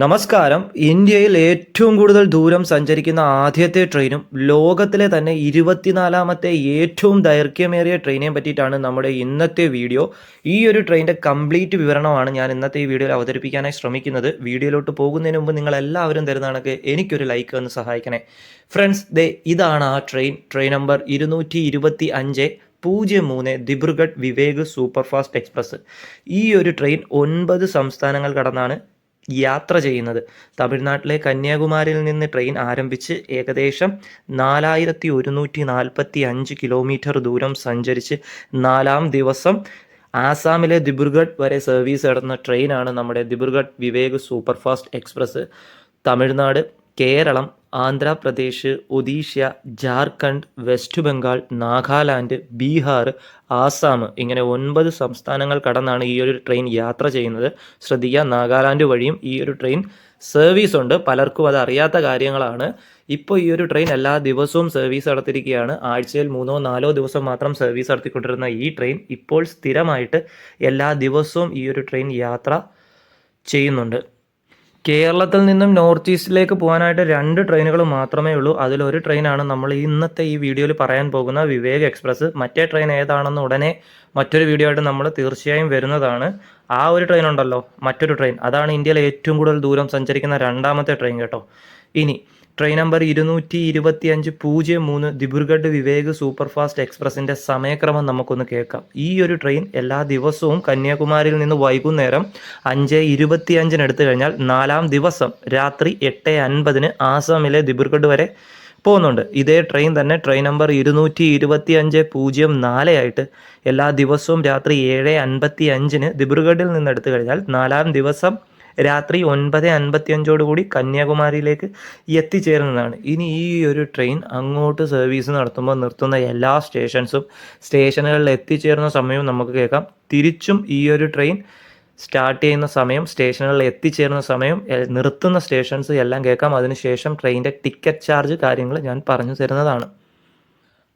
നമസ്കാരം. ഇന്ത്യയിൽ ഏറ്റവും കൂടുതൽ ദൂരം സഞ്ചരിക്കുന്ന ആദ്യത്തെ ട്രെയിനും ലോകത്തിലെ തന്നെ ഇരുപത്തിനാലാമത്തെ ഏറ്റവും ദൈർഘ്യമേറിയ ട്രെയിനിനെ പറ്റിയിട്ടാണ് നമ്മുടെ ഇന്നത്തെ വീഡിയോ. ഈ ഒരു ട്രെയിനിന്റെ കംപ്ലീറ്റ് വിവരണമാണ് ഞാൻ ഇന്നത്തെ ഈ വീഡിയോയിൽ അവതരിപ്പിക്കാനായി ശ്രമിക്കുന്നത്. വീഡിയോയിലോട്ട് പോകുന്നതിന് മുമ്പ് നിങ്ങൾ എല്ലാവരും തരുന്നതാണെങ്കിൽ എനിക്കൊരു ലൈക്ക് ഒന്ന് സഹായിക്കണേ. ഫ്രണ്ട്സ് ദേ ഇതാണ് ആ ട്രെയിൻ. ട്രെയിൻ നമ്പർ ഇരുന്നൂറ്റി പൂജ്യം മൂന്ന് ദിബ്രുഗഡ് വിവേക് സൂപ്പർഫാസ്റ്റ് എക്സ്പ്രസ്. ഈ ഒരു ട്രെയിൻ ഒൻപത് സംസ്ഥാനങ്ങൾ കടന്നാണ് യാത്ര ചെയ്യുന്നത്. തമിഴ്നാട്ടിലെ കന്യാകുമാരിയിൽ നിന്ന് ട്രെയിൻ ആരംഭിച്ച് ഏകദേശം നാലായിരത്തി ഒരുന്നൂറ്റി നാൽപ്പത്തി അഞ്ച് കിലോമീറ്റർ ദൂരം സഞ്ചരിച്ച് നാലാം ദിവസം ആസാമിലെ ദിബ്രുഗഡ് വരെ സർവീസ് നടന്ന ട്രെയിനാണ് നമ്മുടെ Dibrugarh Vivek superfast express. Tamil Nadu Keralam Andhra Pradesh Odisha Jharkhand west Bengal Nagaland Bihar Assam ഇങ്ങനെ ഒൻപത് സംസ്ഥാനങ്ങൾ കടന്നാണ് ഈ ഒരു ട്രെയിൻ യാത്ര ചെയ്യുന്നത്. ശ്രദ്ധിക്കുക നാഗാലാൻഡ് വഴിയും ഈ ഒരു ട്രെയിൻ സർവീസ് ഉണ്ട്. പലർക്കും അത് അറിയാത്ത കാര്യങ്ങളാണ്. ഇപ്പോൾ ഈ ഒരു ട്രെയിൻ എല്ലാ ദിവസവും സർവീസ് നടത്തിയിരിക്കുകയാണ്. ആഴ്ചയിൽ മൂന്നോ നാലോ ദിവസം മാത്രം സർവീസ് നടത്തിക്കൊണ്ടിരുന്ന ഈ ട്രെയിൻ ഇപ്പോൾ സ്ഥിരമായിട്ട് എല്ലാ ദിവസവും ഈ ഒരു ട്രെയിൻ യാത്ര ചെയ്യുന്നുണ്ട്. കേരളത്തിൽ നിന്നും നോർത്ത് ഈസ്റ്റിലേക്ക് പോകാനായിട്ട് രണ്ട് ട്രെയിനുകൾ മാത്രമേ ഉള്ളൂ. അതിലൊരു ട്രെയിനാണ് നമ്മൾ ഇന്നത്തെ ഈ വീഡിയോയിൽ പറയാൻ പോകുന്ന വിവേക് എക്സ്പ്രസ്. മറ്റേ ട്രെയിൻ ഏതാണെന്ന് ഉടനെ മറ്റൊരു വീഡിയോ ആയിട്ട് നമ്മൾ തീർച്ചയായും വരുന്നതാണ്. ആ ഒരു ട്രെയിൻ ഉണ്ടല്ലോ മറ്റൊരു ട്രെയിൻ. അതാണ് ഇന്ത്യയിലെ ഏറ്റവും കൂടുതൽ ദൂരം സഞ്ചരിക്കുന്ന രണ്ടാമത്തെ ട്രെയിൻ കേട്ടോ. ഇനി ട്രെയിൻ നമ്പർ ഇരുന്നൂറ്റി ഇരുപത്തി അഞ്ച് പൂജ്യം മൂന്ന് ദിബ്രുഗഡ് വിവേക് സൂപ്പർഫാസ്റ്റ് എക്സ്പ്രസിന്റെ സമയക്രമം നമുക്കൊന്ന് കേൾക്കാം. ഈ ഒരു ട്രെയിൻ എല്ലാ ദിവസവും കന്യാകുമാരിയിൽ നിന്ന് വൈകുന്നേരം അഞ്ച് ഇരുപത്തി എടുത്തു കഴിഞ്ഞാൽ നാലാം ദിവസം രാത്രി എട്ട് അൻപതിന് ആസാമിലെ ദിബ്രുഗഡ് വരെ പോകുന്നുണ്ട്. ഇതേ ട്രെയിൻ തന്നെ ട്രെയിൻ നമ്പർ ഇരുന്നൂറ്റി ഇരുപത്തി അഞ്ച് പൂജ്യം നാല് ആയിട്ട് എല്ലാ ദിവസവും രാത്രി ഏഴ് അൻപത്തി അഞ്ചിന് ദിബ്രുഗഡിൽ നിന്ന് എടുത്തു കഴിഞ്ഞാൽ നാലാം ദിവസം രാത്രി ഒൻപത് അൻപത്തിയഞ്ചോട് കൂടി കന്യാകുമാരിയിലേക്ക് എത്തിച്ചേരുന്നതാണ്. ഇനി ഈ ഒരു ട്രെയിൻ അങ്ങോട്ട് സർവീസ് നടത്തുമ്പോൾ നിർത്തുന്ന എല്ലാ സ്റ്റേഷൻസും സ്റ്റേഷനുകളിൽ എത്തിച്ചേരുന്ന സമയവും നമുക്ക് കേൾക്കാം. തിരിച്ചും ഈ ഒരു ട്രെയിൻ സ്റ്റാർട്ട് ചെയ്യുന്ന സമയം സ്റ്റേഷനുകളിൽ എത്തിച്ചേരുന്ന സമയം നിർത്തുന്ന സ്റ്റേഷൻസ് എല്ലാം കേൾക്കാം. അതിനുശേഷം ട്രെയിനിന്റെ ടിക്കറ്റ് ചാർജ് കാര്യങ്ങൾ ഞാൻ പറഞ്ഞു തരുന്നതാണ്.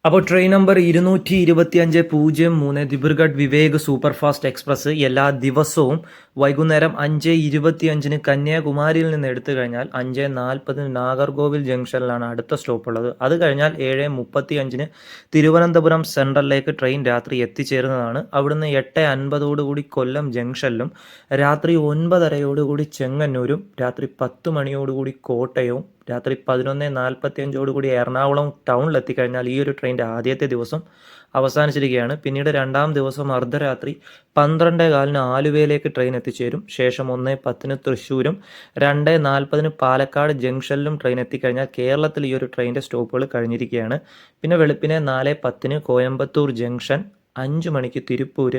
അപ്പോൾ ട്രെയിൻ നമ്പർ ഇരുന്നൂറ്റി ഇരുപത്തി അഞ്ച് പൂജ്യം മൂന്ന് ദിബ്രുഗഡ് വിവേക് സൂപ്പർഫാസ്റ്റ് എക്സ്പ്രസ് എല്ലാ ദിവസവും വൈകുന്നേരം അഞ്ച് ഇരുപത്തി അഞ്ചിന് കന്യാകുമാരിയിൽ നിന്ന് എടുത്തു കഴിഞ്ഞാൽ അഞ്ച് നാൽപ്പതിന് നാഗർകോവിൽ ജംഗ്ഷനിലാണ് അടുത്ത സ്റ്റോപ്പ് ഉള്ളത് അത് കഴിഞ്ഞാൽ ഏഴ് മുപ്പത്തി അഞ്ചിന് തിരുവനന്തപുരം സെൻട്രലിലേക്ക് ട്രെയിൻ രാത്രി എത്തിച്ചേരുന്നതാണ്. അവിടുന്ന് എട്ട് അൻപതോടുകൂടി കൊല്ലം ജംഗ്ഷനിലും രാത്രി ഒൻപതരയോടുകൂടി ചെങ്ങന്നൂരും രാത്രി പത്ത് മണിയോടുകൂടി കോട്ടയവും രാത്രി പതിനൊന്ന് നാൽപ്പത്തി അഞ്ചോടുകൂടി എറണാകുളം ടൗണിലെത്തിക്കഴിഞ്ഞാൽ ഈ ഒരു ട്രെയിനിന്റെ ആദ്യത്തെ ദിവസം അവസാനിച്ചിരിക്കുകയാണ്. പിന്നീട് രണ്ടാം ദിവസം അർദ്ധരാത്രി പന്ത്രണ്ട് കാലിന് ആലുവയിലേക്ക് ട്രെയിൻ എത്തിച്ചേരും. ശേഷം ഒന്ന് പത്തിന് തൃശ്ശൂരും രണ്ട് നാൽപ്പതിന് പാലക്കാട് ജംഗ്ഷനിലും ട്രെയിൻ എത്തിക്കഴിഞ്ഞാൽ കേരളത്തിൽ ഈ ഒരു ട്രെയിനിന്റെ സ്റ്റോപ്പുകൾ കഴിഞ്ഞിരിക്കുകയാണ്. പിന്നെ വെളുപ്പിനെ നാല് പത്തിന് കോയമ്പത്തൂർ ജംഗ്ഷൻ അഞ്ച് മണിക്ക് തിരുപ്പൂർ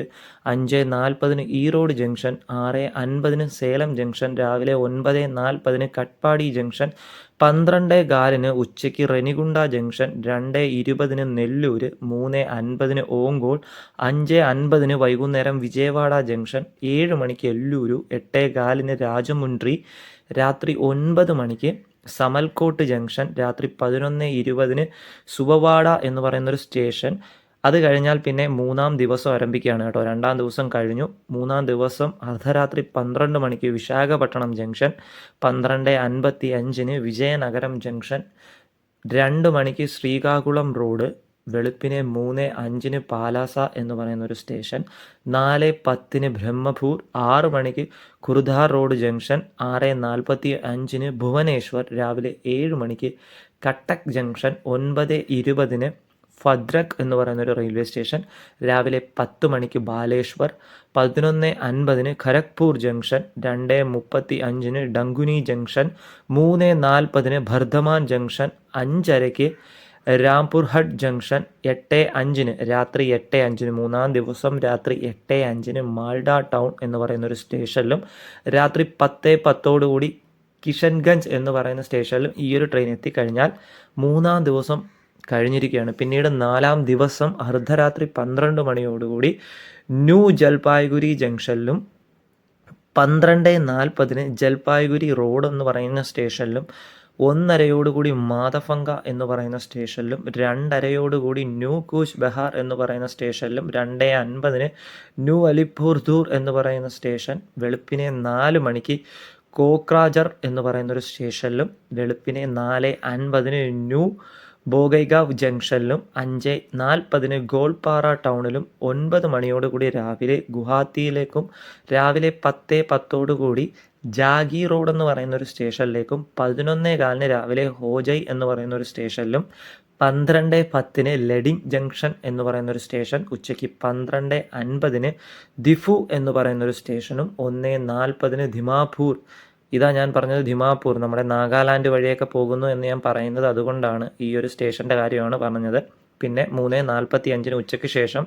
അഞ്ച് നാൽപ്പതിന് ഈറോഡ് ജംഗ്ഷൻ ആറ് അൻപതിന് സേലം ജംഗ്ഷൻ രാവിലെ ഒൻപത് നാൽപ്പതിന് കട്പാടി ജംഗ്ഷൻ പന്ത്രണ്ട് കാലിന് ഉച്ചയ്ക്ക് റെനിഗുണ്ട ജംഗ്ഷൻ രണ്ട് ഇരുപതിന് നെല്ലൂർ മൂന്ന് അൻപതിന് ഓങ്കോൾ അഞ്ച് അൻപതിന് വൈകുന്നേരം വിജയവാഡ ജംഗ്ഷൻ ഏഴ് മണിക്ക് എല്ലൂരു എട്ട് കാലിന് രാജമുണ്ട്രി രാത്രി ഒൻപത് മണിക്ക് സമൽകോട്ട് ജംഗ്ഷൻ രാത്രി പതിനൊന്ന് ഇരുപതിന് സുബവാഡ എന്ന് പറയുന്നൊരു സ്റ്റേഷൻ അത് കഴിഞ്ഞാൽ പിന്നെ മൂന്നാം ദിവസം ആരംഭിക്കുകയാണ് കേട്ടോ. രണ്ടാം ദിവസം കഴിഞ്ഞു. മൂന്നാം ദിവസം അർദ്ധരാത്രി പന്ത്രണ്ട് മണിക്ക് വിശാഖപട്ടണം ജംഗ്ഷൻ പന്ത്രണ്ട് അൻപത്തി അഞ്ചിന് വിജയനഗരം ജംഗ്ഷൻ രണ്ട് മണിക്ക് ശ്രീകാകുളം റോഡ് വെളുപ്പിനെ മൂന്ന് അഞ്ചിന് പാലാസ എന്ന് പറയുന്ന ഒരു സ്റ്റേഷൻ നാല് പത്തിന് ബ്രഹ്മപൂർ ആറ് മണിക്ക് കുറുധാർ റോഡ് ജംഗ്ഷൻ ആറ് നാൽപ്പത്തി അഞ്ചിന് ഭുവനേശ്വർ രാവിലെ ഏഴ് മണിക്ക് കട്ടക് ജംഗ്ഷൻ ഒൻപത് ഇരുപതിന് ഭദ്രക് എന്ന് പറയുന്ന ഒരു റെയിൽവേ സ്റ്റേഷൻ രാവിലെ പത്ത് മണിക്ക് ബാലേശ്വർ പതിനൊന്ന് അൻപതിന് ഖരഗ്പൂർ ജംഗ്ഷൻ രണ്ട് മുപ്പത്തി അഞ്ചിന് ഡങ്കുനി ജംഗ്ഷൻ മൂന്ന് നാൽപ്പതിന് ഭർദ്ധമാൻ ജംഗ്ഷൻ അഞ്ചരയ്ക്ക് രാംപുർഹട്ട് ജംഗ്ഷൻ എട്ട് അഞ്ചിന് രാത്രി എട്ട് അഞ്ചിന് മൂന്നാം ദിവസം രാത്രി എട്ട് അഞ്ചിന് മാൾഡ ടൗൺ എന്ന് പറയുന്ന ഒരു സ്റ്റേഷനിലും രാത്രി പത്ത് പത്തോടുകൂടി കിഷൻഗഞ്ച് എന്ന് പറയുന്ന സ്റ്റേഷനിലും ഈ ഒരു ട്രെയിൻ എത്തിക്കഴിഞ്ഞാൽ മൂന്നാം ദിവസം കഴിഞ്ഞിരിക്കുകയാണ്. പിന്നീട് നാലാം ദിവസം അർദ്ധരാത്രി പന്ത്രണ്ട് മണിയോടുകൂടി ന്യൂ ജൽപായ്ഗുരി ജംഗ്ഷനിലും പന്ത്രണ്ട് നാൽപ്പതിന് ജൽപായ്ഗുരി റോഡ് എന്ന് പറയുന്ന സ്റ്റേഷനിലും ഒന്നരയോടുകൂടി മാതഫങ്ക എന്ന് പറയുന്ന സ്റ്റേഷനിലും രണ്ടരയോടുകൂടി ന്യൂ കൂച്ച് ബെഹാർ എന്ന് പറയുന്ന സ്റ്റേഷനിലും രണ്ട് അൻപതിന് ന്യൂ അലിപ്പൂർ ദൂർ എന്ന് പറയുന്ന സ്റ്റേഷൻ വെളുപ്പിനെ നാല് മണിക്ക് കോക്രാജർ എന്ന് പറയുന്ന ഒരു സ്റ്റേഷനിലും വെളുപ്പിനെ നാല് അൻപതിന് ന്യൂ ബോഗൈഗാവ് ജംഗ്ഷനിലും അഞ്ച് നാൽപ്പതിന് ഗോൾപാറ ടൗണിലും ഒൻപത് മണിയോടുകൂടി രാവിലെ ഗുവാഹത്തിയിലേക്കും രാവിലെ പത്ത് പത്തോടുകൂടി ജാഗി റോഡ് എന്ന് പറയുന്ന ഒരു സ്റ്റേഷനിലേക്കും പതിനൊന്നേ കാലിന് രാവിലെ ഹോജൈ എന്ന് പറയുന്ന ഒരു സ്റ്റേഷനിലും പന്ത്രണ്ട് പത്തിന് ലെഡിങ് ജംഗ്ഷൻ എന്ന് പറയുന്ന ഒരു സ്റ്റേഷൻ ഉച്ചയ്ക്ക് പന്ത്രണ്ട് അൻപതിന് ദിഫു എന്ന് പറയുന്ന ഒരു സ്റ്റേഷനും ഒന്ന് നാൽപ്പതിന് ധിമാപൂർ ഇതാ ഞാൻ പറഞ്ഞത് ധിമാപൂർ നമ്മുടെ നാഗാലാൻഡ് വഴിയൊക്കെ പോകുന്നു എന്ന് ഞാൻ പറയുന്നത് അതുകൊണ്ടാണ് ഈ ഒരു സ്റ്റേഷന്റെ കാര്യമാണ് പറഞ്ഞത്. പിന്നെ മൂന്ന് നാൽപ്പത്തി അഞ്ചിന് ഉച്ചയ്ക്ക് ശേഷം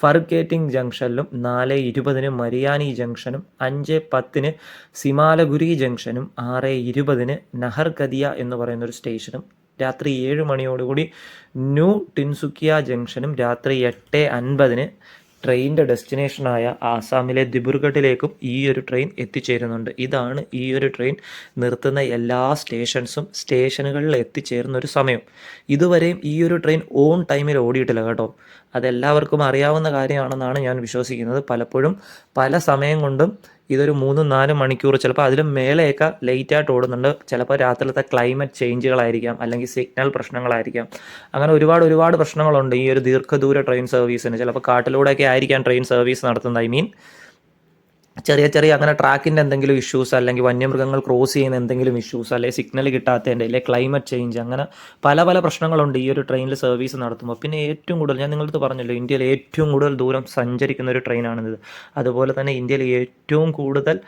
ഫർഗേറ്റിംഗ് ജംഗ്ഷനിലും നാല് ഇരുപതിന് മരിയാനി ജംഗ്ഷനും അഞ്ച് പത്തിന് സിമാലഗുരി ജംഗ്ഷനും ആറ് ഇരുപതിന് നഹർഗദിയ എന്ന് പറയുന്ന ഒരു സ്റ്റേഷനും രാത്രി ഏഴ് മണിയോടുകൂടി ന്യൂ ടിൻസുക്കിയ ജംഗ്ഷനും രാത്രി എട്ട് അൻപതിന് ട്രെയിനിന്റെ ഡെസ്റ്റിനേഷനായ ആസാമിലെ ദിബ്രുഗഡിലേക്കും ഈ ഒരു ട്രെയിൻ എത്തിച്ചേരുന്നുണ്ട്. ഇതാണ് ഈ ഒരു ട്രെയിൻ നിർത്തുന്ന എല്ലാ സ്റ്റേഷൻസും സ്റ്റേഷനുകളിൽ എത്തിച്ചേരുന്ന ഒരു സമയം. ഇതുവരെയും ഈ ഒരു ട്രെയിൻ ഓൺ ടൈമിൽ ഓടിയിട്ടില്ല കേട്ടോ. അതെല്ലാവർക്കും അറിയാവുന്ന കാര്യമാണെന്നാണ് ഞാൻ വിശ്വസിക്കുന്നത്. പലപ്പോഴും പല സമയം കൊണ്ടും ഇതൊരു മൂന്നും നാലും മണിക്കൂർ ചിലപ്പോൾ അതിലും മേലെയൊക്കെ ലേറ്റായിട്ട് ഓടുന്നുണ്ട്. ചിലപ്പോൾ രാത്രിയിലത്തെ ക്ലൈമറ്റ് ചേഞ്ചുകളായിരിക്കാം അല്ലെങ്കിൽ സിഗ്നൽ പ്രശ്നങ്ങളായിരിക്കാം. അങ്ങനെ ഒരുപാട് ഒരുപാട് പ്രശ്നങ്ങളുണ്ട് ഈ ഒരു ദീർഘദൂര ട്രെയിൻ സർവീസിന് ചിലപ്പോൾ കാട്ടിലൂടെയൊക്കെ ആയിരിക്കാം ട്രെയിൻ സർവീസ് നടത്തുന്നത് ഐ മീൻ ചെറിയ ചെറിയ അങ്ങനെ ട്രാക്കിന്റെ എന്തെങ്കിലും ഇഷ്യൂസ് അല്ലെങ്കിൽ വന്യമൃഗങ്ങൾ ക്രോസ് ചെയ്യുന്ന എന്തെങ്കിലും ഇഷ്യൂസ് അല്ലെങ്കിൽ സിഗ്നൽ കിട്ടാത്തതിന്റെ അല്ലെങ്കിൽ ക്ലൈമറ്റ് ചേഞ്ച് അങ്ങനെ പല പല പ്രശ്നങ്ങളുണ്ട് ഈ ഒരു ട്രെയിനിൽ സർവീസ് നടത്തുമ്പോൾ പിന്നെ ഏറ്റവും കൂടുതൽ ഞാൻ നിങ്ങളടുത്ത് പറഞ്ഞല്ലോ ഇന്ത്യയിൽ ഏറ്റവും കൂടുതൽ ദൂരം സഞ്ചരിക്കുന്ന ഒരു ട്രെയിനാണിത് അതുപോലെ തന്നെ ഇന്ത്യയിൽ ഏറ്റവും കൂടുതൽ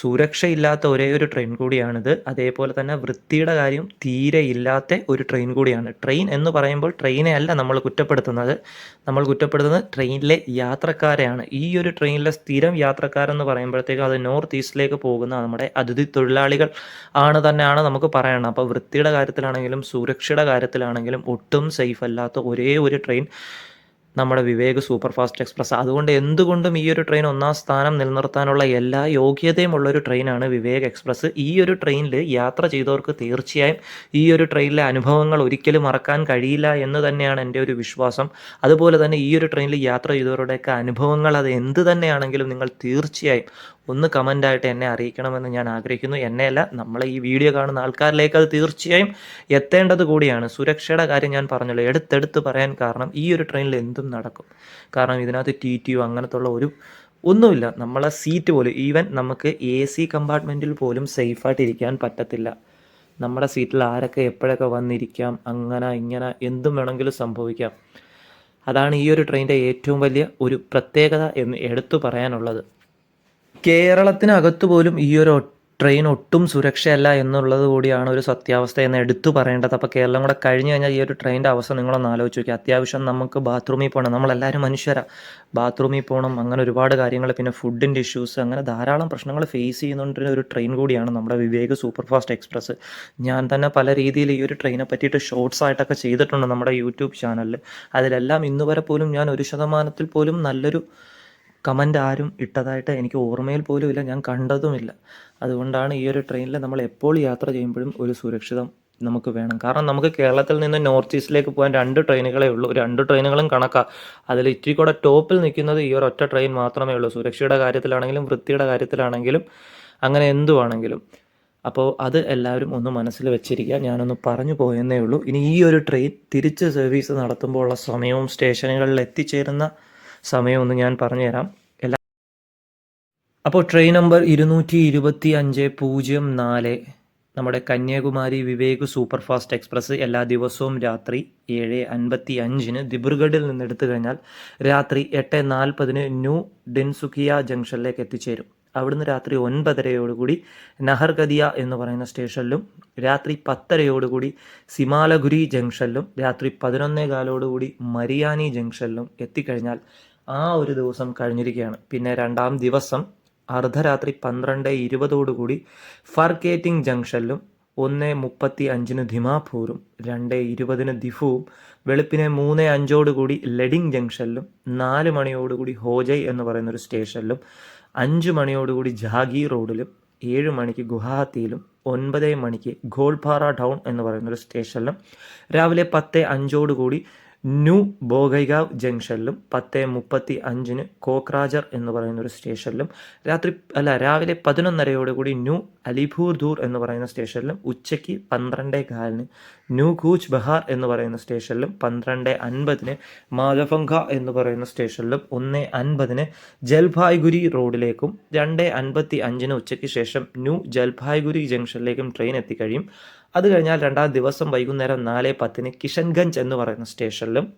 സുരക്ഷയില്ലാത്ത ഒരേ ഒരു ട്രെയിൻ കൂടിയാണിത്. അതേപോലെ തന്നെ വൃത്തിയുടെ കാര്യം തീരെ ഇല്ലാത്ത ഒരു ട്രെയിൻ കൂടിയാണ്. ട്രെയിൻ എന്ന് പറയുമ്പോൾ ട്രെയിനെ അല്ല നമ്മൾ കുറ്റപ്പെടുത്തുന്നത്. നമ്മൾ കുറ്റപ്പെടുത്തുന്നത് ട്രെയിനിലെ യാത്രക്കാരെയാണ്. ഈ ഒരു ട്രെയിനിലെ സ്ഥിരം യാത്രക്കാരെന്ന് പറയുമ്പോഴത്തേക്കും അത് നോർത്ത് ഈസ്റ്റിലേക്ക് പോകുന്ന നമ്മുടെ അതിഥി തൊഴിലാളികൾ ആണ് തന്നെയാണ് നമുക്ക് പറയണം. അപ്പോൾ വൃത്തിയുടെ കാര്യത്തിലാണെങ്കിലും സുരക്ഷയുടെ കാര്യത്തിലാണെങ്കിലും ഒട്ടും സേഫ് അല്ലാത്ത ഒരേ ഒരു ട്രെയിൻ നമ്മുടെ വിവേക് സൂപ്പർ ഫാസ്റ്റ് എക്സ്പ്രസ്. അതുകൊണ്ട് എന്തുകൊണ്ടും ഈ ഒരു ട്രെയിൻ ഒന്നാം സ്ഥാനം നിലനിർത്താനുള്ള എല്ലാ യോഗ്യതയും ഉള്ള ഒരു ട്രെയിനാണ് വിവേക് എക്സ്പ്രസ്. ഈ ഒരു ട്രെയിനിൽ യാത്ര ചെയ്തവർക്ക് തീർച്ചയായും ഈ ഒരു ട്രെയിനിലെ അനുഭവങ്ങൾ ഒരിക്കലും മറക്കാൻ കഴിയില്ല എന്ന് തന്നെയാണ് എന്റെ ഒരു വിശ്വാസം. അതുപോലെ തന്നെ ഈ ഒരു ട്രെയിനിൽ യാത്ര ചെയ്തവരുടെയൊക്കെ അനുഭവങ്ങൾ അത് എന്ത് തന്നെയാണെങ്കിലും നിങ്ങൾ തീർച്ചയായും ഒന്ന് കമന്റായിട്ട് എന്നെ അറിയിക്കണമെന്ന് ഞാൻ ആഗ്രഹിക്കുന്നു. എന്നെയല്ല നമ്മളെ ഈ വീഡിയോ കാണുന്ന ആൾക്കാരിലേക്ക് അത് തീർച്ചയായും എത്തേണ്ടത് കൂടിയാണ്. സുരക്ഷയുടെ കാര്യം ഞാൻ പറഞ്ഞല്ലോ. എടുത്തെടുത്ത് പറയാൻ കാരണം ഈ ഒരു ട്രെയിനിൽ എന്തും നടക്കും. കാരണം ഇതിനകത്ത് ടി ടി അങ്ങനത്തുള്ള ഒരു ഒന്നുമില്ല. നമ്മളെ സീറ്റ് പോലും ഈവൻ നമുക്ക് എ സി കമ്പാർട്ട്മെന്റിൽ പോലും സേഫായിട്ട് ഇരിക്കാൻ പറ്റത്തില്ല. നമ്മുടെ സീറ്റിൽ ആരൊക്കെ എപ്പോഴൊക്കെ വന്നിരിക്കാം അങ്ങനെ ഇങ്ങനെ എന്തും വേണമെങ്കിലും സംഭവിക്കാം. അതാണ് ഈ ഒരു ട്രെയിനിന്റെ ഏറ്റവും വലിയ ഒരു പ്രത്യേകത എന്ന് എടുത്തു പറയാനുള്ളത്. കേരളത്തിനകത്ത് പോലും ഈ ഒരു ട്രെയിൻ ഒട്ടും സുരക്ഷയല്ല എന്നുള്ളത് കൂടിയാണ് ഒരു സത്യാവസ്ഥ എന്ന് എടുത്തു പറയേണ്ടത്. അപ്പോൾ കേരളം കൂടെ കഴിഞ്ഞു കഴിഞ്ഞാൽ ഈ ഒരു ട്രെയിനിന്റെ അവസ്ഥ നിങ്ങളൊന്ന് ആലോചിച്ച് നോക്കി അത്യാവശ്യം നമുക്ക് ബാത്റൂമിൽ പോകണം നമ്മളെല്ലാവരും മനുഷ്യരാണ് ബാത്റൂമിൽ പോകണം അങ്ങനെ ഒരുപാട് കാര്യങ്ങൾ പിന്നെ ഫുഡിന്റെ ഇഷ്യൂസ് അങ്ങനെ ധാരാളം പ്രശ്നങ്ങൾ ഫേസ് ചെയ്യുന്നതുകൊണ്ടിരുന്ന ഒരു ട്രെയിൻ കൂടിയാണ് നമ്മുടെ വിവേക് സൂപ്പർ ഫാസ്റ്റ് എക്സ്പ്രസ്. ഞാൻ തന്നെ പല രീതിയിൽ ഈ ഒരു ട്രെയിനെ പറ്റിയിട്ട് ഷോർട്സ് ആയിട്ടൊക്കെ ചെയ്തിട്ടുണ്ട് നമ്മുടെ യൂട്യൂബ് ചാനലിൽ അതിലെല്ലാം ഇന്നുവരെ പോലും ഞാൻ ഒരു ശതമാനത്തിൽ പോലും നല്ലൊരു കമന്റ് ആരും ഇട്ടതായിട്ട് എനിക്ക് ഓർമ്മയിൽ പോലും ഇല്ല. ഞാൻ കണ്ടതുമില്ല. അതുകൊണ്ടാണ് ഈ ഒരു ട്രെയിനിൽ നമ്മൾ എപ്പോൾ യാത്ര ചെയ്യുമ്പോഴും ഒരു സുരക്ഷിതം നമുക്ക് വേണം. കാരണം നമുക്ക് കേരളത്തിൽ നിന്ന് നോർത്ത് ഈസ്റ്റിലേക്ക് പോകാൻ രണ്ട് ട്രെയിനുകളേ ഉള്ളൂ. രണ്ട് ട്രെയിനുകളും കണക്കാണ് അതിൽ ഇച്ചിരി കൂടെ ടോപ്പിൽ നിൽക്കുന്നത് ഈ ഒരു ഒറ്റ ട്രെയിൻ മാത്രമേ ഉള്ളൂ. സുരക്ഷയുടെ കാര്യത്തിലാണെങ്കിലും വൃത്തിയുടെ കാര്യത്തിലാണെങ്കിലും അങ്ങനെ എന്തുവാണെങ്കിലും. അപ്പോൾ അത് എല്ലാവരും ഒന്ന് മനസ്സിൽ വെച്ചിരിക്കുക. ഞാനൊന്ന് പറഞ്ഞു പോയെന്നേ ഉള്ളൂ. ഇനി ഈ ഒരു ട്രെയിൻ തിരിച്ച് സർവീസ് നടത്തുമ്പോൾ ഉള്ള സമയവും സ്റ്റേഷനുകളിൽ എത്തിച്ചേരുന്ന സമയമൊന്ന് ഞാൻ പറഞ്ഞുതരാം. എല്ലാ അപ്പോൾ ട്രെയിൻ നമ്പർ ഇരുന്നൂറ്റി ഇരുപത്തി അഞ്ച് പൂജ്യം നാല്. നമ്മുടെ Kanyakumari Vivek super fast express എല്ലാ ദിവസവും രാത്രി ഏഴ് അൻപത്തി അഞ്ചിന് ദിബ്രുഗഡിൽ നിന്ന് എടുത്തു കഴിഞ്ഞാൽ രാത്രി എട്ട് നാൽപ്പതിന് ന്യൂ ഡെൻസുഖിയ ജംഗ്ഷനിലേക്ക് എത്തിച്ചേരും. അവിടുന്ന് രാത്രി ഒൻപതരയോടുകൂടി നഹർഗദിയ എന്ന് പറയുന്ന സ്റ്റേഷനിലും രാത്രി പത്തരയോടുകൂടി സിമാലഗുരി ജംഗ്ഷനിലും രാത്രി പതിനൊന്നേ കാലോടുകൂടി മരിയാനി ജംഗ്ഷനിലും എത്തിക്കഴിഞ്ഞാൽ ആ ഒരു ദിവസം കഴിഞ്ഞിരിക്കുകയാണ്. പിന്നെ രണ്ടാം ദിവസം അർദ്ധരാത്രി പന്ത്രണ്ട് ഇരുപതോടുകൂടി ഫർക്കേറ്റിംഗ് ജംഗ്ഷനിലും ഒന്ന് മുപ്പത്തി അഞ്ചിന് ധിമാപൂരും രണ്ട് ഇരുപതിന് ദിഫുവും വെളുപ്പിനെ മൂന്ന് അഞ്ചോടുകൂടി ലെഡിങ് ജംഗ്ഷനിലും നാല് മണിയോടുകൂടി ഹോജൈ എന്ന് പറയുന്ന ഒരു സ്റ്റേഷനിലും അഞ്ച് മണിയോടുകൂടി ജാഗി റോഡിലും ഏഴ് മണിക്ക് ഗുവാഹത്തിയിലും ഒൻപത് മണിക്ക് ഗോൾപാറ ടൗൺ എന്ന് പറയുന്ന ഒരു സ്റ്റേഷനിലും രാവിലെ പത്ത് അഞ്ചോടുകൂടി ന്യൂ ബോഗൈഗാവ് ജംഗ്ഷനിലും പത്ത് മുപ്പത്തി അഞ്ചിന് കോക്രാജർ എന്ന് പറയുന്ന ഒരു സ്റ്റേഷനിലും രാത്രി അല്ല രാവിലെ പതിനൊന്നരയോടുകൂടി ന്യൂ അലിപൂർ ദൂർ എന്ന് പറയുന്ന സ്റ്റേഷനിലും ഉച്ചയ്ക്ക് പന്ത്രണ്ടേ കാലിന് ന്യൂ കൂച്ച് ബഹാർ എന്ന് പറയുന്ന സ്റ്റേഷനിലും പന്ത്രണ്ട് അൻപതിന് മാധവങ്ക എന്ന് പറയുന്ന സ്റ്റേഷനിലും ഒന്ന് അൻപതിന് ജൽഭായ്ഗുരി റോഡിലേക്കും രണ്ട് അൻപത്തി അഞ്ചിന് ഉച്ചയ്ക്ക് ശേഷം ന്യൂ ജൽഭായ്ഗുരി ജംഗ്ഷനിലേക്കും ട്രെയിൻ എത്തിക്കഴിയും. അത് കഴിഞ്ഞാൽ രണ്ടാം ദിവസം വൈകുന്നേരം നാല് പത്തിന് കിഷൻഗഞ്ച് എന്ന് പറയുന്ന സ്റ്റേഷനിലും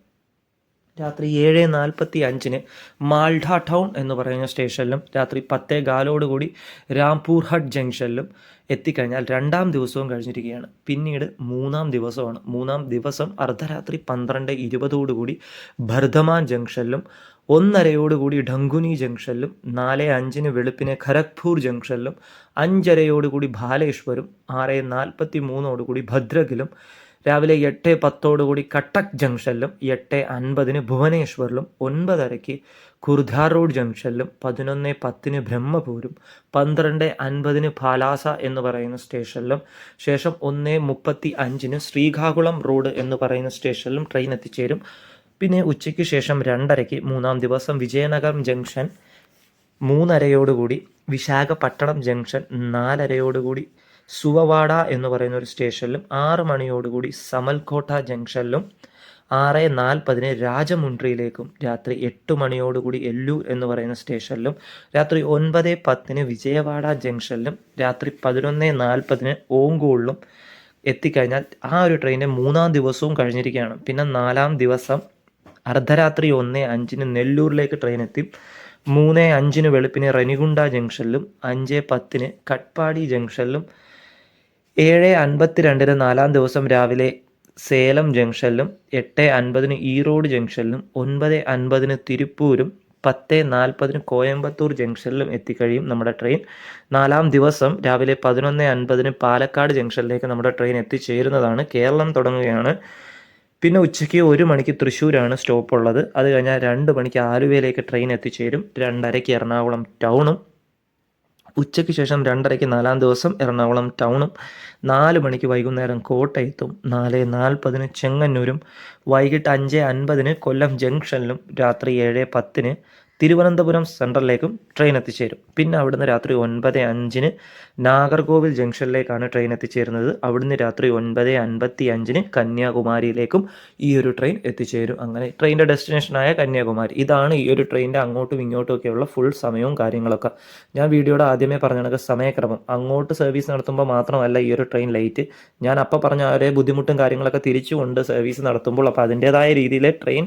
രാത്രി ഏഴ് നാൽപ്പത്തി അഞ്ചിന് മാൾഡ ടൗൺ എന്ന് പറയുന്ന സ്റ്റേഷനിലും രാത്രി പത്തേ കാലോടുകൂടി രാംപൂർ ഹട്ട് ജംഗ്ഷനിലും എത്തിക്കഴിഞ്ഞാൽ രണ്ടാം ദിവസവും കഴിഞ്ഞിരിക്കുകയാണ്. പിന്നീട് മൂന്നാം ദിവസമാണ്. മൂന്നാം ദിവസം അർദ്ധരാത്രി പന്ത്രണ്ട് ഇരുപതോടുകൂടി ബർധമാൻ ജംഗ്ഷനിലും ഒന്നരയോടുകൂടി ഡങ്കുനി ജംഗ്ഷനിലും നാല് അഞ്ചിന് വെളുപ്പിന് ഖരഗ്പൂർ ജംഗ്ഷനിലും അഞ്ചരയോടുകൂടി ബാലേശ്വരും ആറ് നാൽപ്പത്തി മൂന്നോടുകൂടി ഭദ്രകിലും രാവിലെ എട്ട് പത്തോടുകൂടി കട്ടക് ജംഗ്ഷനിലും എട്ട് അൻപതിന് ഭുവനേശ്വറിലും ഒൻപതരയ്ക്ക് കുർധാർ റോഡ് ജംഗ്ഷനിലും പതിനൊന്ന് പത്തിന് ബ്രഹ്മപൂരും പന്ത്രണ്ട് അൻപതിന് പാലാസ എന്ന് പറയുന്ന സ്റ്റേഷനിലും ശേഷം ഒന്ന് മുപ്പത്തി അഞ്ചിന് ശ്രീകാകുളം റോഡ് എന്ന് പറയുന്ന സ്റ്റേഷനിലും ട്രെയിൻ എത്തിച്ചേരും. പിന്നെ ഉച്ചയ്ക്ക് ശേഷം രണ്ടരയ്ക്ക് മൂന്നാം ദിവസം വിജയനഗരം ജംഗ്ഷൻ മൂന്നരയോടുകൂടി വിശാഖപട്ടണം ജംഗ്ഷൻ നാലരയോടുകൂടി സുവവാഡ എന്ന് പറയുന്ന ഒരു സ്റ്റേഷനിലും ആറ് മണിയോടുകൂടി സമൽകോട്ട ജംഗ്ഷനിലും ആറ് നാൽപ്പതിന് രാജമുണ്ട്രിയിലേക്കും രാത്രി എട്ട് മണിയോടുകൂടി എല്ലൂർ എന്ന് പറയുന്ന സ്റ്റേഷനിലും രാത്രി ഒൻപത് പത്തിന് വിജയവാഡ ജംഗ്ഷനിലും രാത്രി പതിനൊന്ന് നാൽപ്പതിന് ഓങ്കോളിലും എത്തിക്കഴിഞ്ഞാൽ ആ ഒരു ട്രെയിനിന്റെ മൂന്നാം ദിവസവും കഴിഞ്ഞിരിക്കുകയാണ്. പിന്നെ നാലാം ദിവസം അർദ്ധരാത്രി ഒന്ന് അഞ്ചിന് നെല്ലൂരിലേക്ക് ട്രെയിൻ എത്തി. മൂന്ന് അഞ്ചിന് വെളുപ്പിന് റനിഗുണ്ട ജംഗ്ഷനിലും അഞ്ച് പത്തിന് കട്ട്പാടി ജംഗ്ഷനിലും ഏഴ് അൻപത്തിരണ്ടിന് നാലാം ദിവസം രാവിലെ സേലം ജംഗ്ഷനിലും എട്ട് അൻപതിന് ഈറോഡ് ജംഗ്ഷനിലും ഒൻപത് അൻപതിന് തിരുപ്പൂരും പത്ത് നാൽപ്പതിന് കോയമ്പത്തൂർ ജംഗ്ഷനിലും എത്തിക്കഴിയും നമ്മുടെ ട്രെയിൻ നാലാം ദിവസം രാവിലെ പതിനൊന്ന് അൻപതിന് പാലക്കാട് ജംഗ്ഷനിലേക്ക് നമ്മുടെ ട്രെയിൻ എത്തിച്ചേരുന്നതാണ്. കേരളം തുടങ്ങുകയാണ്. പിന്നെ ഉച്ചയ്ക്ക് ഒരു മണിക്ക് തൃശ്ശൂരാണ് സ്റ്റോപ്പ് ഉള്ളത്. അത് കഴിഞ്ഞാൽ രണ്ട് മണിക്ക് ആലുവയിലേക്ക് ട്രെയിൻ എത്തിച്ചേരും. രണ്ടരയ്ക്ക് എറണാകുളം ടൗണും ഉച്ചയ്ക്ക് ശേഷം രണ്ടരയ്ക്ക് നാലാം ദിവസം എറണാകുളം ടൗണും നാല് മണിക്ക് വൈകുന്നേരം കോട്ടയത്തും നാല് നാൽപ്പതിന് ചെങ്ങന്നൂരും വൈകിട്ട് അഞ്ച് അൻപതിന് കൊല്ലം ജംഗ്ഷനിലും രാത്രി ഏഴ് പത്തിന് തിരുവനന്തപുരം സെൻട്രലിലേക്കും ട്രെയിൻ എത്തിച്ചേരും. പിന്നെ അവിടുന്ന് രാത്രി ഒൻപത് അഞ്ചിന് നാഗർകോവിൽ ജംഗ്ഷനിലേക്കാണ് ട്രെയിൻ എത്തിച്ചേരുന്നത്. അവിടുന്ന് രാത്രി ഒൻപത് അൻപത്തി അഞ്ചിന് കന്യാകുമാരിയിലേക്കും ഈ ഒരു ട്രെയിൻ എത്തിച്ചേരും. അങ്ങനെ ട്രെയിനിന്റെ ഡെസ്റ്റിനേഷനായ കന്യാകുമാരി. ഇതാണ് ഈ ഒരു ട്രെയിനിന്റെ അങ്ങോട്ടും ഇങ്ങോട്ടും ഒക്കെയുള്ള ഫുൾ സമയവും കാര്യങ്ങളൊക്കെ. ഞാൻ വീഡിയോയുടെ ആദ്യമേ പറഞ്ഞ കണക്ക് സമയക്രമം. അങ്ങോട്ട് സർവീസ് നടത്തുമ്പോൾ മാത്രമല്ല ഈ ഒരു ട്രെയിൻ ലേറ്റ് ഞാൻ അപ്പോൾ പറഞ്ഞ ഒരേ ബുദ്ധിമുട്ടും കാര്യങ്ങളൊക്കെ തിരിച്ചുകൊണ്ട് സർവീസ് നടത്തുമ്പോൾ അപ്പോൾ അതിന്റേതായ രീതിയിൽ ട്രെയിൻ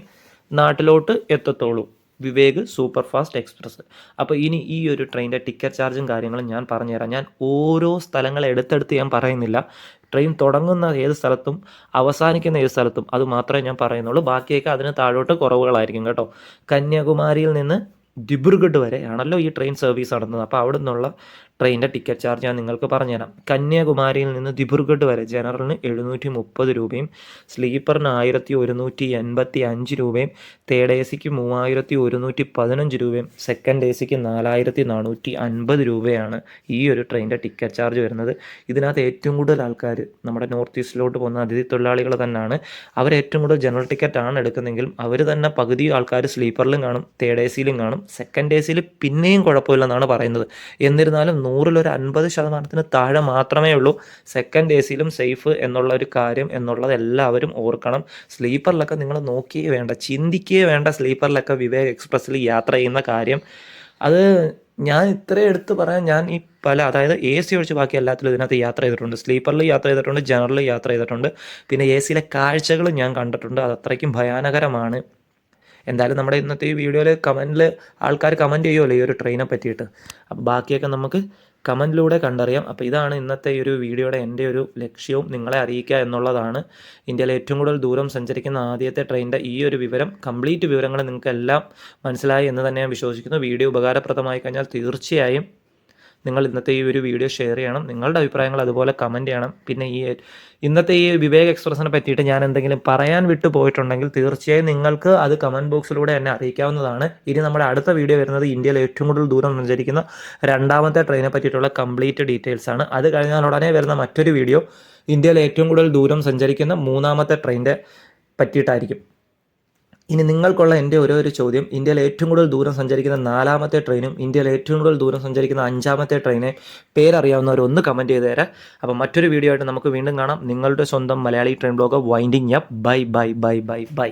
നാട്ടിലോട്ട് എത്തത്തുള്ളൂ വിവേക് സൂപ്പർ ഫാസ്റ്റ് എക്സ്പ്രസ്. അപ്പോൾ ഇനി ഈ ഒരു ട്രെയിനിന്റെ ടിക്കറ്റ് ചാർജും കാര്യങ്ങളും ഞാൻ പറഞ്ഞുതരാം. ഞാൻ ഓരോ സ്ഥലങ്ങൾ എടുത്തെടുത്ത് ഞാൻ പറയുന്നില്ല. ട്രെയിൻ തുടങ്ങുന്ന ഏത് സ്ഥലത്തും അവസാനിക്കുന്ന ഏത് സ്ഥലത്തും അത് മാത്രമേ ഞാൻ പറയുന്നുള്ളൂ. ബാക്കിയൊക്കെ അതിന് താഴോട്ട് കുറവുകളായിരിക്കും കേട്ടോ. കന്യാകുമാരിയിൽ നിന്ന് ദിബ്രുഗഡ് വരെ ആണല്ലോ ഈ ട്രെയിൻ സർവീസ് നടന്നത്. അപ്പോൾ അവിടെ നിന്നുള്ള ട്രെയിനിന്റെ ടിക്കറ്റ് ചാർജ് ഞാൻ നിങ്ങൾക്ക് പറഞ്ഞുതരാം. കന്യാകുമാരിയിൽ നിന്ന് ദിബ്രുഗഡ് വരെ ജനറലിന് എഴുന്നൂറ്റി മുപ്പത് രൂപയും സ്ലീപ്പറിന് ആയിരത്തി ഒരുന്നൂറ്റി എൺപത്തി അഞ്ച് രൂപയും തേർഡ് എ സിക്ക് മൂവായിരത്തി ഒരുന്നൂറ്റി പതിനഞ്ച് രൂപയും സെക്കൻഡ് എ സിക്ക് നാലായിരത്തി നാനൂറ്റി അൻപത് രൂപയാണ് ഈ ഒരു ട്രെയിനിന്റെ ടിക്കറ്റ് ചാർജ് വരുന്നത്. ഇതിനകത്ത് ഏറ്റവും കൂടുതൽ ആൾക്കാർ നമ്മുടെ നോർത്ത് ഈസ്റ്റിലോട്ട് പോകുന്ന അതിഥി തൊഴിലാളികൾ തന്നെയാണ്. അവർ ഏറ്റവും കൂടുതൽ ജനറൽ ടിക്കറ്റ് ആണ് എടുക്കുന്നതെങ്കിലും അവർ തന്നെ പകുതി ആൾക്കാർ സ്ലീപ്പറിലും കാണും തേർഡ് എ സിയിലും കാണും. സെക്കൻഡ് എ പിന്നെയും കുഴപ്പമില്ലെന്നാണ് പറയുന്നത്. എന്നിരുന്നാലും നൂറിലൊരു അൻപത് ശതമാനത്തിന് താഴെ മാത്രമേ ഉള്ളൂ സെക്കൻഡ് എ സിയിലും സേഫ് എന്നുള്ള ഒരു കാര്യം എന്നുള്ളത് എല്ലാവരും ഓർക്കണം. സ്ലീപ്പറിലൊക്കെ നിങ്ങൾ നോക്കിയേ വേണ്ട ചിന്തിക്കുകയേ വേണ്ട സ്ലീപ്പറിലൊക്കെ വിവേക് എക്സ്പ്രസ്സിൽ യാത്ര ചെയ്യുന്ന കാര്യം. അത് ഞാൻ ഇത്രയും എടുത്ത് പറയാൻ ഞാൻ ഈ പല അതായത് എ സി ഒഴിച്ച് ബാക്കി എല്ലാത്തിലും ഇതിനകത്ത് യാത്ര ചെയ്തിട്ടുണ്ട്. സ്ലീപ്പറിൽ യാത്ര ചെയ്തിട്ടുണ്ട് ജനറലിൽ യാത്ര ചെയ്തിട്ടുണ്ട്. പിന്നെ എ സിയിലെ കാഴ്ചകളും ഞാൻ കണ്ടിട്ടുണ്ട്. അത് അത്രയ്ക്കും ഭയാനകരമാണ്. എന്തായാലും നമ്മുടെ ഇന്നത്തെ ഈ വീഡിയോയിൽ കമന്റിൽ ആൾക്കാർ കമന്റ് ചെയ്യുമല്ലോ ഈ ഒരു ട്രെയിനെ പറ്റിയിട്ട്. അപ്പോൾ ബാക്കിയൊക്കെ നമുക്ക് കമന്റിലൂടെ കണ്ടറിയാം. അപ്പോൾ ഇതാണ് ഇന്നത്തെ ഈ ഒരു വീഡിയോയുടെ എന്റെ ഒരു ലക്ഷ്യവും നിങ്ങളെ അറിയിക്കുക എന്നുള്ളതാണ്. ഇന്ത്യയിലെ ഏറ്റവും കൂടുതൽ ദൂരം സഞ്ചരിക്കുന്ന ആദ്യത്തെ ട്രെയിനിന്റെ ഈ ഒരു വിവരം കംപ്ലീറ്റ് വിവരങ്ങൾ നിങ്ങൾക്കെല്ലാം മനസ്സിലായി എന്ന് തന്നെ ഞാൻ വിശ്വസിക്കുന്നു. വീഡിയോ ഉപകാരപ്രദമായി കഴിഞ്ഞാൽ തീർച്ചയായും നിങ്ങൾ ഇന്നത്തെ ഈ ഒരു വീഡിയോ ഷെയർ ചെയ്യണം. നിങ്ങളുടെ അഭിപ്രായങ്ങൾ അതുപോലെ കമന്റ് ചെയ്യണം. പിന്നെ ഈ ഇന്നത്തെ ഈ വിവേക് എക്സ്പ്രസിനെ പറ്റിയിട്ട് ഞാൻ എന്തെങ്കിലും പറയാൻ വിട്ടു പോയിട്ടുണ്ടെങ്കിൽ തീർച്ചയായും നിങ്ങൾക്ക് അത് കമന്റ് ബോക്സിലൂടെ എന്നെ അറിയിക്കാവുന്നതാണ്. ഇനി നമ്മുടെ അടുത്ത വീഡിയോ വരുന്നത് ഇന്ത്യയിൽ ഏറ്റവും കൂടുതൽ ദൂരം സഞ്ചരിക്കുന്ന രണ്ടാമത്തെ ട്രെയിനെ പറ്റിയിട്ടുള്ള കംപ്ലീറ്റ് ഡീറ്റെയിൽസ് ആണ്. അത് കഴിഞ്ഞാൽ ഉടനെ വരുന്ന മറ്റൊരു വീഡിയോ ഇന്ത്യയിലെ ഏറ്റവും കൂടുതൽ ദൂരം സഞ്ചരിക്കുന്ന മൂന്നാമത്തെ ട്രെയിനിന്റെ പറ്റിയിട്ടായിരിക്കും. ഇനി നിങ്ങൾക്കുള്ള എന്റെ ഓരോ ഒരു ചോദ്യം. ഇന്ത്യയിൽ ഏറ്റവും കൂടുതൽ ദൂരം സഞ്ചരിക്കുന്ന നാലാമത്തെ ട്രെയിനും ഇന്ത്യയിൽ ഏറ്റവും കൂടുതൽ ദൂരം സഞ്ചരിക്കുന്ന അഞ്ചാമത്തെ ട്രെയിനെ പേരറിയാവുന്നവർ ഒന്ന് കമന്റ് ചെയ്ത് തരാം. അപ്പോൾ മറ്റൊരു വീഡിയോ ആയിട്ട് നമുക്ക് വീണ്ടും കാണാം. നിങ്ങളുടെ സ്വന്തം Malayali train blog winding up bye bye bye bye bye